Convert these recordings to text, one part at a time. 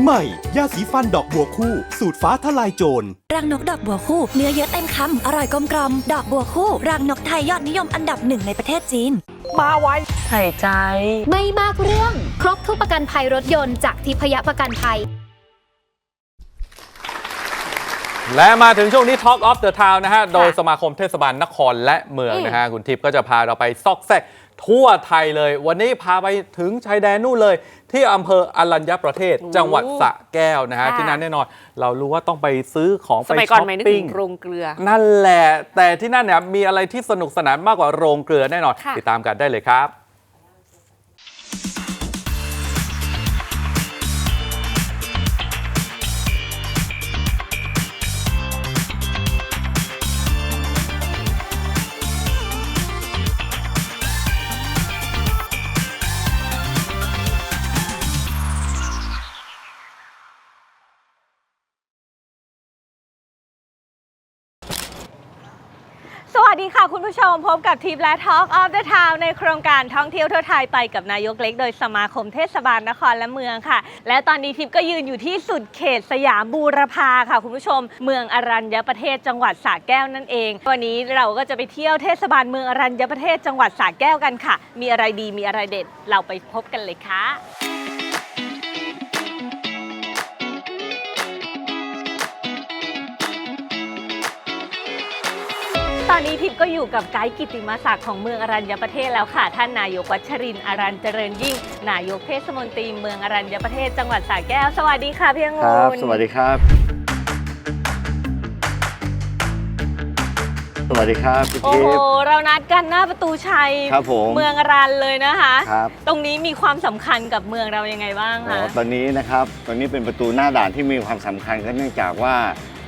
ใหม่ยาสีฟันดอกบัวคู่ สูตรฟ้าทลายโจร รังนกดอกบัวคู่ เนื้อเยอะเต็มคำ อร่อยกลมกลอมดอกบัวคู่ รังนกไทยยอดนิยมอันดับหนึ่งในประเทศจีน มาไว้ใส่ใจ ไม่มากเรื่อง ครบทุกประกันภัยรถยนต์จากทิพยประกันภัย และมาถึงช่วงนี้ Talk of the Town นะฮะ โดยสมาคมเทศบาลนครและเมืองนะฮะ คุณทิพย์ก็จะพาเราไปซอกแซกทั่วไทยเลย วันนี้พาไปถึงชายแดนนู่นเลย ที่อำเภออรัญญประเทศ จังหวัดสระแก้วนะฮะค่ะที่นั้นแน่นอน เรารู้ว่าต้องไปซื้อของสไปมัยก่อช้นอปไม่นึกปิ้ถึงงโรงเกลือ นั่นแหละ แต่ที่นั่นเนี่ยมีอะไรที่สนุกสนานมากกว่าโรงเกลือแน่นอนค่ะติดตามกันได้เลยครับ สวัสดีค่ะคุณผู้ชมพบกับทิปและ Talk of the Town ในโครงการท่องเที่ยวทั่วไทยไปกับนายกเล็กโดยสมาคมเทศบาลนครและเมืองค่ะ และตอนนี้ทิปก็ยืนอยู่ที่สุดเขตสยามบูรพาค่ะ คุณผู้ชม เมืองอรัญญประเทศจังหวัดสระแก้วนั่นเอง วันนี้เราก็จะไปเที่ยวเทศบาลเมืองอรัญญประเทศจังหวัดสระแก้วกันค่ะ มีอะไรดีมีอะไรเด็ดเราไปพบกันเลยค่ะ ตอนนี้ทิพย์ก็อยู่กับไกด์กิติมศักดิ์ของเมืองอรัญญประเทศแล้วค่ะ ท่านนายกวัชรินทร์อรัญเจริญยิ่ง นายกเทศมนตรีเมืองอรัญญประเทศจังหวัดสระแก้ว สวัสดีค่ะพี่องุ่ครับนสวัสดีครับ สวัสดีครับพี่โอ้ทิโหพย์เรานัดกันหน้าประตูชัย ครับผมเมืองอรัญเลยนะคะ ครับตรงนี้มีความสำคัญกับเมืองเรายังไงบ้างอ๋อคะ ตอนนี้นะครับ ตอนนี้เป็นประตูหน้าด่านที่มีความสำคัญก็เนื่องจากว่า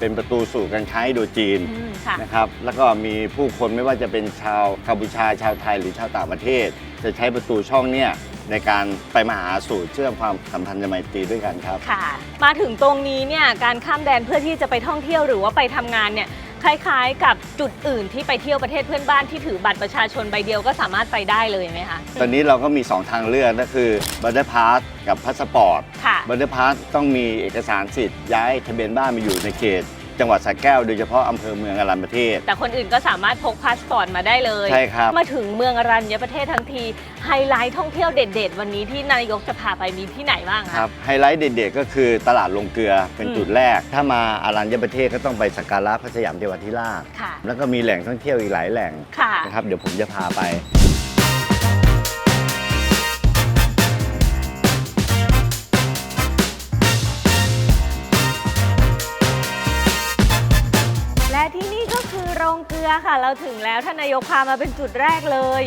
เป็นประตูสู่การค้าอินโดจีนอืมค่ะ นะครับ แล้วก็มีผู้คนไม่ว่าจะเป็นชาวกัมพูชาชาวไทยหรือชาวต่างประเทศ จะใช้ประตูช่องเนี่ยในการไปมาหาสู่เชื่อมความสัมพันธ์ไมตรีด้วยกันครับ ค่ะ มาถึงตรงนี้เนี่ยการข้ามแดนเพื่อที่จะไปท่องเที่ยวหรือว่าไปทำงานเนี่ยคล้าย ๆ กับจุดอื่นที่ไปเที่ยวประเทศเพื่อนบ้านที่ถือบัตรประชาชนใบเดียวก็สามารถไปได้เลยไหมคะตอนนี้เราก็มี 2 ทางเลือกก็คือบัตเตอร์พาสกับพาสปอร์ต ค่ะ บัตเตอร์พาสต้องมีเอกสารสิทธิ์ย้ายทะเบียนบ้านมาอยู่ในเขต จังหวัดสระแก้วโดยเฉพาะอำเภอเมืองอรัญญประเทศ แต่คนอื่นก็สามารถพกพาสปอร์ตมาได้เลย ใช่ครับ มาถึงเมืองอรัญญประเทศทั้งทีไฮไลท์ท่องเที่ยวเด็ด ๆ วันนี้ที่นายกจะพาไปมีที่ไหนบ้างคคะ รับไฮไลท์เด็ดๆก็คือตลาดลงเกลือเป็นอืม จุดแรก ถ้ามาอรัญญประเทศก็ต้องไปสักการะพระสยามเทวทิราชค่ะ แล้วก็มีแหล่งท่องเที่ยวอีกหลายแหล่งค่ะ นะครับเดี๋ยวผมจะพาไป อค่ะ เราถึงแล้วท่านนายกพามาเป็นจุดแรกเลย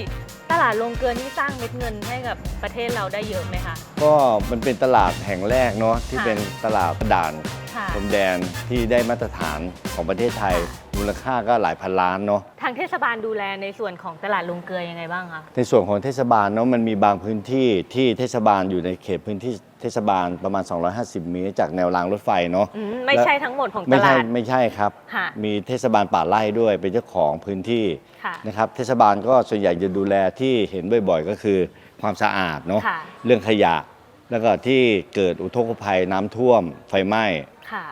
ตลาดโรงเกลือนี่สร้างเม็ดเงินให้กับประเทศเราได้เยอะไหมคะ ก็มันเป็นตลาดแห่งแรกเนาะที่ค่ะเป็นตลาดด่านค่ะ พรมแดนที่ได้มาตรฐานของประเทศไทยค่ะมูลค่าก็หลายพันล้านเนาะ ทางเทศบาลดูแลในส่วนของตลาดโรงเกลือยังไงบ้างคะ ในส่วนของเทศบาลเนาะมันมีบางพื้นที่ที่เทศบาลอยู่ในเขตพื้นที่ เทศบาลประมาณ 250 เมตร จากแนวรางรถไฟเนาะอืมไม่ใช่ทั้งหมดของตไม่ใช่ลาด ไม่ใช่ครับ ค่ะ มีเทศบาลป่าไร่ด้วยเป็นเจ้าของพื้นที่ค่ะ นะครับ เทศบาลก็ส่วนใหญ่จะดูแลที่เห็นบ่อยๆ ก็คือความสะอาดเนาะค่ะ เรื่องขยะ แล้วก็ที่เกิดอุทกภัยน้ำท่วมไฟไหม้ ค่ะ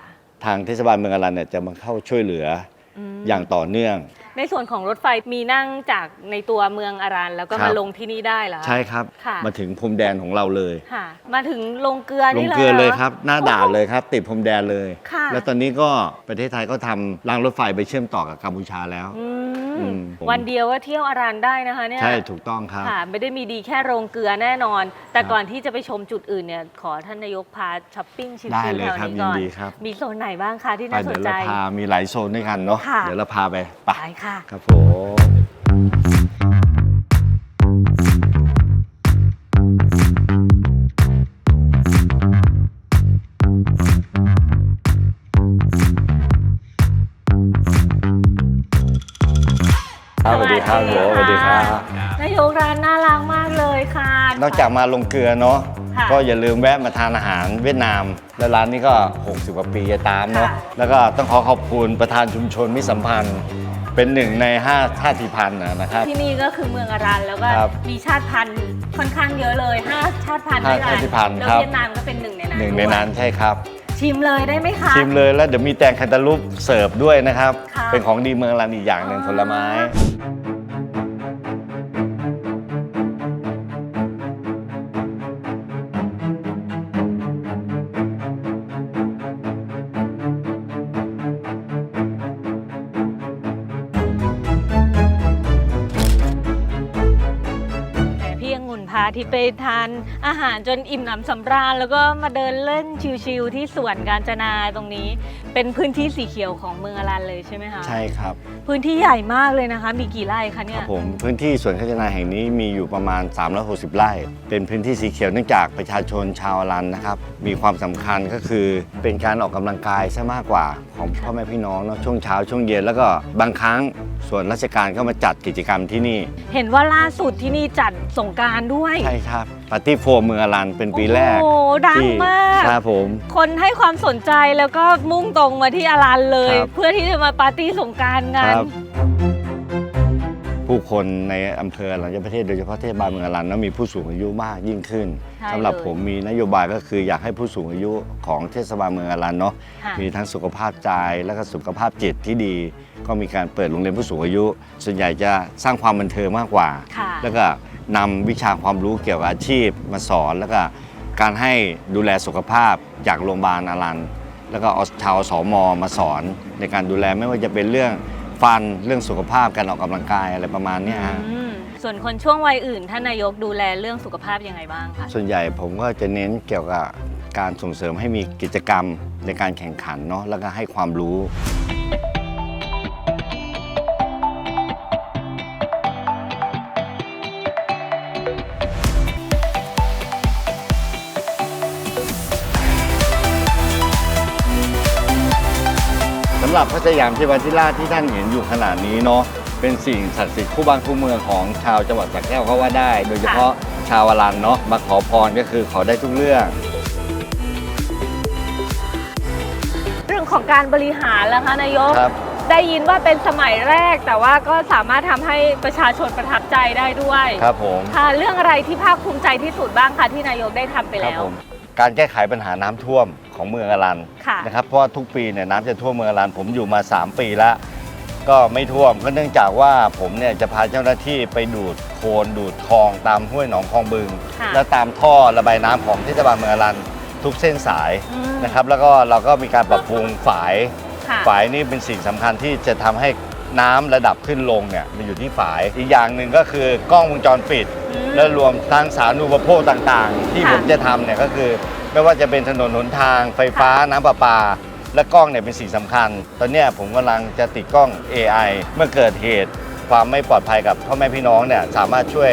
ทางเทศบาลเมืองอรันเนี่ยจะมาเข้าช่วยเหลืออืมอย่างต่อเนื่อง ในส่วนของรถไฟมีนั่งจากในตัวเมืองอารันแล้วก็ครัมาบ ลงที่นี่ได้เหรอ ใช่ครับ ค่ะ มาถึงพรมแดนของเราเลย ค่ะ มาถึงโรงเกลือลนี่งเลยเกลือเลยหครับ หน้าด่านเลยครับ ติดพรมแดนเลย ค่ะ แล้วตอนนี้ก็ประเทศไทยก็ทำรางรถไฟไปเชื่อมต่อกับกัมพูชาแล้ว อือืมมวันเดียวว่าเที่ยวอารันได้นะคะเนี่ย ใช่ถูกต้องครับ ค่ะไม่ได้มีดีแค่โรงเกลือแน่นอน แต่ครับก่อนที่จะไปชมจุดอื่นเนี่ย ขอท่านนายกพาช้อปปิ้งชิมได้ๆเลยแถวครับนี้ก่อนยินดีครับ มีโซนไหนบ้างคะที่ไปน่าสเดี๋นยวใจ เราพา มีหลายโซนด้วยกันเนาะ ค่ะ เดี๋ยวเราพาไปไป ไปค่ะครับผมครับสวัสดีครับโหสวัสดีครับ นายกร้านน่ารักมากเลยค่ะ นอกจากมาลงเกลือเนาะค่ะก็อย่าลืมแวะมาทานอาหารเวียดนาม แล้วร้านนี้ก็ 60กว่าปีจะตามเนาะค่ะ แล้วก็ต้องขอขอบคุณประธานชุมชนมิตรสัมพันธ์ เป็นหนึ่งใน5ชาติพันธุ์นะนะครับ ที่นี่ก็คือเมืองอารันแล้วก็ครับมีชาติพันธุ์ค่อนข้างเยอะเลยห้าชาติพันธุ์ห้าด้วยกันชาติพันธุ์แล้วครับ เวียดนามก็เป็นหนึ่งในนั้นหนึ่งในด้วยนั้นใช่ครับ ชิมเลยได้ไหมคะ ชิมเลยแล้วเดี๋ยวมีแตงแคนตาลูปเสิร์ฟด้วยนะครับ ค่ะ เป็นของดีเมืองรันอีกอย่างหนึ่งอ๋อผลไม้ ที่ไปทานอาหารจนอิ่มหนำสำราญ แล้วก็มาเดินเล่นชิลๆที่สวนกาญจนาตรงนี้เป็นพื้นที่สีเขียวของเมืองอรันเลยใช่ไหมคะใช่ครับ พื้นที่ใหญ่มากเลยนะคะ มีกี่ไร่คะครัเนี่บยผมพื้นที่สวนข้าวนาแห่งนี้มีอยู่ประมาณ 360 ไร่ เป็นพื้นที่สีเขียวเนื่องจากประชาชนชาวอรันนะครับ มีความสำคัญก็คือเป็นการออกกำลังกายซะมากกว่าของพ่อแม่พี่น้องเนาะช่วงเช้าช่วงเย็นแล้วก็บางครั้งส่วนราชการก็มาจัดกิจกรรมที่นี่ เห็นว่าล่าสุดที่นี่จัดสงกรารด้วยใช่ครับปาร์ตี้โฟมเมืองอรันเป็นปีแรกโอ้โหดังที่มาก ครับผม คนให้ความสนใจแล้วก็มุ่งตรงมาที่อารันเลย ครับ เพื่อที่จะมาปาร์ตี้สงกรารคกันรับ ผู้คนในอำเภอหลังจากประเทศโดยเฉพาะเทศบาลเมืองอรันนั้นมีผู้สูงอายุมากยิ่งขึ้นใช่สำหรับเลยผมมีนโยบายก็คืออยากให้ผู้สูงอายุของเทศบาลเมืองอรันเนาะค่ะมีทั้งสุขภาพใจและก็สุขภาพจิตที่ดี ก็มีการเปิดโรงเรียนผู้สูงอายุ ส่วนใหญ่จะสร้างความบันเทิงมากกว่า ค่ะ แล้วก็นำวิชาความรู้เกี่ยวกับอาชีพมาสอนแล้วก็การให้ดูแลสุขภาพจากโรงพยาบาลอารัน แล้วก็เอาชาวสมมาสอนในการดูแลไม่ว่าจะเป็นเรื่องฟันเรื่องสุขภาพการออกกำลังกายอะไรประมาณเนี้ยฮะ อืมส่วนคนช่วงวัยอื่น ท่านนายกดูแลเรื่องสุขภาพยังไงบ้างคะ ส่วนใหญ่ผมก็จะเน้นเกี่ยวกับการส่งเสริมให้มีกิจกรรมในการแข่งขันเนาะแล้วก็ให้ความรู้ำหรับพระสยามเทวาธิราชที่ท่านเห็นอยู่ขนาดนี้เนาะเป็นสิ่งศักดิ์สิทธิ์คู่บ้านคู่เมืองของชาวจังหวัดสระแก้วก็ว่าได้ โดยเฉพาะชาวอรันเนาะมาขอพรก็คือขอได้ทุกเรื่อง เรื่องของการบริหารแล้วคะนายก ครับ ได้ยินว่าเป็นสมัยแรก แต่ว่าก็สามารถทำให้ประชาชนประทับใจได้ด้วยครับผม ค่ะเรื่องอะไรที่ภาคภูมิใจที่สุดบ้างคะที่นายกได้ทำไปครับแล้ว ผม การแก้ไขปัญหาน้ำท่วมของเมืองอรันค่ะ นะครับเพราะว่าทุกปีเนี่ยน้ำจะท่วมเมืองอรันผมอยู่มา 3 ปีแล้ว ก็ไม่ท่วมก็เนื่องจากว่าผมเนี่ยจะพาเจ้าหน้าที่ไปดูดโคลนดูดคลองตามห้วยหนองคลองบึง ค่ะ แล้วตามท่อระบายน้ำของเทศบาลเมืองอรันทุกเส้นสายอืมนะครับ แล้วก็เราก็มีการปรับปรุงฝาย ค่ะ ฝายนี่เป็นสิ่งสำคัญที่จะทำให้ น้ำระดับขึ้นลงเนี่ยมันอยู่ที่ฝาย อีกอย่างหนึ่งก็คือกล้องวงจรปิด อืม และรวมทั้งสาธารณูปโภคต่างๆ ที่ค่ะผมจะทำเนี่ยก็คือ ไม่ว่าจะเป็นถนนหนทาง ไฟฟ้าน้ำประปา และกล้องเนี่ยเป็นสิ่งสำคัญ ตอนเนี้ยผมกำลังจะติดกล้อง AI เมื่อเกิดเหตุ ความไม่ปลอดภัยกับพ่อแม่พี่น้องเนี่ยสามารถช่วย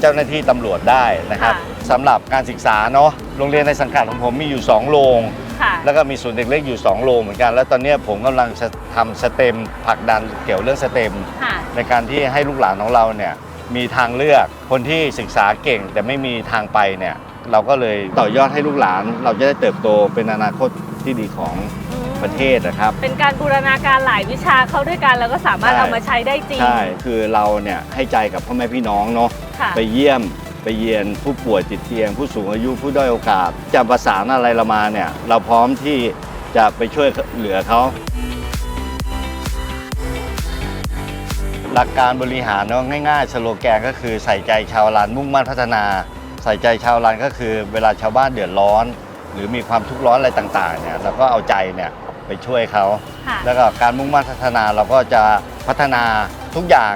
เจ้าหน้าที่ตำรวจได้นะครับ ค่ะ สำหรับการศึกษาเนาะโรงเรียนในสังกัดของผมมีอยู่ 2 โรง ค่ะ แล้วก็มีศูนย์เด็กเล็กอยู่ 2โรงเหมือนกัน แล้วตอนเนี้ยผมกำลังจะทำสเต็มผลักดันเกี่ยวเรื่องสเต็ม ค่ะ ในการที่ให้ลูกหลานของเราเนี่ยมีทางเลือกคนที่ศึกษาเก่งแต่ไม่มีทางไปเนี่ยเราก็เลยต่อยอดให้ลูกหลาน เราจะได้เติบโตเป็นอนาคตที่ดีของประเทศนะครับ เป็นการบูรณาการหลายวิชาเข้าด้วยกันแล้วก็สามารถใช่ เอามาใช้ได้จริง ใช่คือเราเนี่ยให้ใจกับพ่อแม่พี่น้องเนาะค่ะ ไปเยี่ยม ไปเยียนผู้ป่วยติดเตียง ผู้สูงอายุผู้ด้อยโอกาส จะประสานอะไรเรามาเนี่ยเราพร้อมที่จะไปช่วยเหลือเขา หลักการบริหารเนาะง่ายๆสโลแกนก็คือใส่ใจชาวลานมุ่งมั่นพัฒนา ใส่ใจชาวลานก็คือ เวลาชาวบ้านเดือดร้อน หรือมีความทุกข์ร้อนอะไรต่างๆเนี่ยเราก็เอาใจเนี่ยไปช่วยเขาค่ะแล้วก็การมุ่งมั่นพัฒนาเราก็จะพัฒนาทุกอย่าง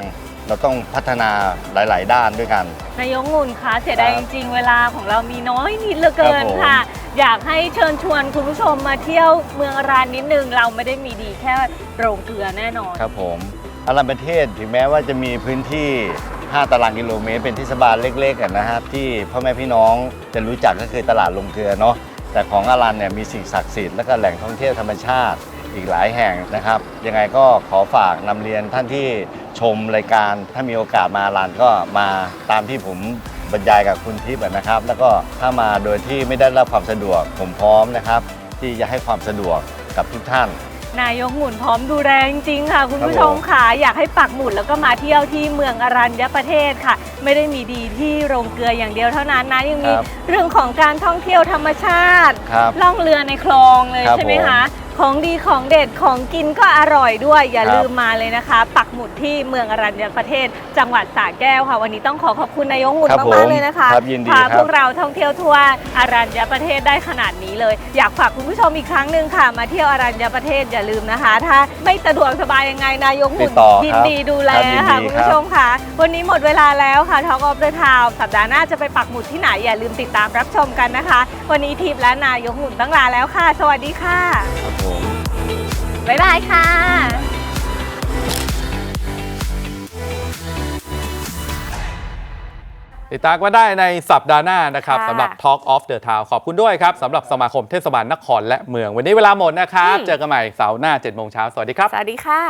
เราต้องพัฒนาหลาย ๆ ด้านด้วยกัน นายกงุ่นคะเสียดายคจรับริงๆ เวลาของเรามีน้อยนิดเหลือเกิครันบผม ค่ะ อยากให้เชิญชวนคุณผู้ชมมาเที่ยวเมืองอรานนิดนึง เราไม่ได้มีดีแค่โรงเกลือแน่นอน ครับผมอารันประเทศถึงแม้ว่าจะมีพื้นที่ 5 ตารางกิโลเมตร เป็นเทศบาลเล็กๆอะนะครับที่พ่อแม่พี่น้องจะรู้จักก็คือตลาดลงเกลือเนาะแต่ของอารันเนี่ยมีสิ่งศักดิ์สิทธิ์และก็แหล่งท่องเที่ยวธรรมชาติ อีกหลายแห่งนะครับ ยังไงก็ขอฝากนำเรียนท่านที่ชมรายการถ้ามีโอกาสมาอารันก็มาตามที่ผมบรรยายกับคุณทิพย์อะนะครับ แล้วก็ถ้ามาโดยที่ไม่ได้รับความสะดวก ผมพร้อมนะครับ ที่จะให้ความสะดวกกับทุกท่านนายกหมุนพร้อมดูแลจริงๆค่ะ คุณผู้ชมค่ะอยากให้ปักหมุดแล้วก็มาเที่ยวที่เมืองอรัญญประเทศค่ะ ไม่ได้มีดีที่โรงเกลืออย่างเดียวเท่านั้นนะยังมีครับเรื่องของการท่องเที่ยวธรรมชาติครับล่องเรือในคลองเลยครับใช่ไหมผมคะของดีของเด็ดของกินก็อร่อยด้วย อย่าครับลืมมาเลยนะคะ ปักหมุดที่เมืองอรัญญประเทศ จังหวัดสระแก้วค่ะ วันนี้ต้องขอขอบคุณนายกหมุนครับมากผมๆเลยนะคะครับยินดีพาครับ พวกเราท่องเที่ยวทั่วอรัญญประเทศได้ขนาดนี้เลย อยากฝากคุณผู้ชมอีกครั้งหนึ่งค่ะ มาเที่ยวอรัญญประเทศอย่าลืมนะคะ ถ้าไม่สะดวกสบายยังไงนายกหมุตินดต่อยิครับดีดูแลครับยินค่ะดีคุณครัผู้บชมค่ะ วันนี้หมดเวลาแล้วค่ะ Talk of the Town สัปดาห์หน้าจะไปปักหมุดที่ไหนอย่าลืมติดตามรับชมกันนะคะวันนี้ทีมและนายกหมุนต้องลาแล้วค่ะ สวัสดีค่ะ ครับผม บ๊ายบายค่ะติดตามก็ได้ในสัปดาห์หน้านะครับค่ะสำหรับ Talk of the Town ขอบคุณด้วยครับสำหรับสมาคมเทศบาลนครและเมือง วันนี้เวลาหมดนะครับอืมเจอกันใหม่เสาร์หน้า7โมงเช้าสวัสดีครับ สวัสดีค่ะ